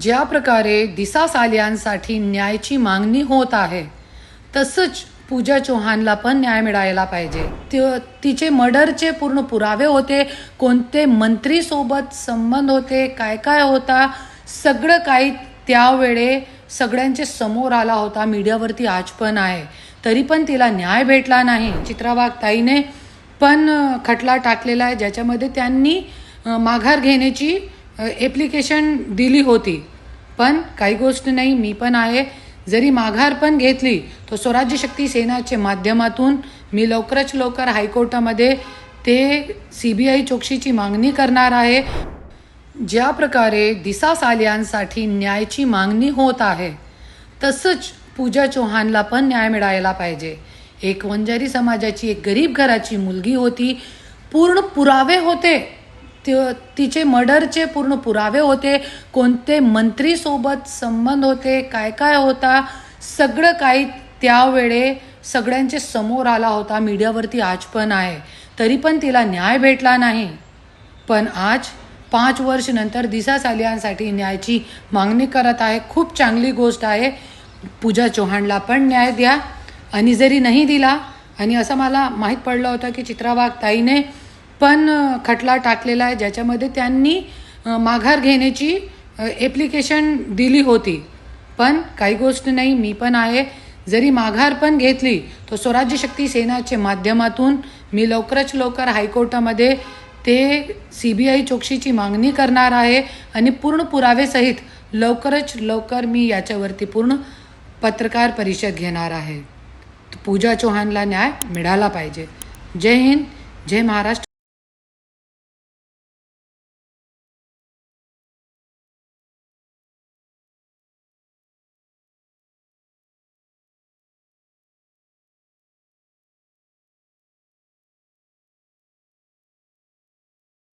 ज्या प्रकारे दिसा सालियांसाठी न्यायाची मागणी होत आहे तसंच पूजा चौहानला पण न्याय मिळायला पाहिजे. तिचे मर्डरचे पूर्ण पुरावे होते कोणते मंत्रीसोबत संबंध होते काय काय होता सगळं काही त्यावेळे सगळ्यांचे समोर आला होता मीडियावरती आज पण आहे. तरी पण तिला न्याय भेटला नाही. चित्राबाग ताईने पण खटला टाकलेला आहे ज्याच्यामध्ये त्यांनी माघार घेण्याची एप्लिकेशन दिली होती. पण काही गोष्ट नाही मी पण आहे. जरी माघार पण घेतली तर स्वराज्य शक्ती सेनाच्या माध्यमातून मी लवकरच लवकर हायकोर्टामध्ये ते सी बी आय चौकशीची मागणी करणार आहे. ज्या प्रकारे दिसा सालियांसाठी न्यायाची मागणी होत आहे तसंच पूजा चौहानला पण न्याय मिळायला पाहिजे. एक वंजारी समाजाची एक गरीब घराची मुलगी होती. पूर्ण पुरावे होते. तिचे मर्डरचे पूर्ण पुरावे होते कोणते मंत्रीसोबत संबंध होते काय काय होता सगळं काही त्यावेळे सगळ्यांचे समोर आला होता मीडियावरती आज पण आहे. तरी पण तिला न्याय भेटला नाही. पण आज पाच वर्ष नंतर दिसा सालियांसाठी न्यायाची मागणी करत आहे. खूप चांगली गोष्ट आहे. पूजा चौहानला पण न्याय द्या. आणि जरी नाही दिला आणि असं मला माहीत पडलं होतं की चित्राबाग ताईने पण खटला टाकलेला आहे ज्याच्यामध्ये त्यांनी माघार घेण्याची ॲप्लिकेशन दिली होती. पण काही गोष्ट नाही मी पण आहे. जरी माघार पण घेतली तर स्वराज्य शक्ती सेनाच्या माध्यमातून मी लवकरच लवकर हायकोर्टामध्ये ते सी बी आय चौकशीची मागणी करणार आहे आणि पूर्ण पुरावेसहित लवकरच लवकर मी याच्यावरती पूर्ण पत्रकार परिषद घेणार आहे. पूजा चौहानला न्याय मिळाला पाहिजे. जय हिंद जय महाराष्ट्र.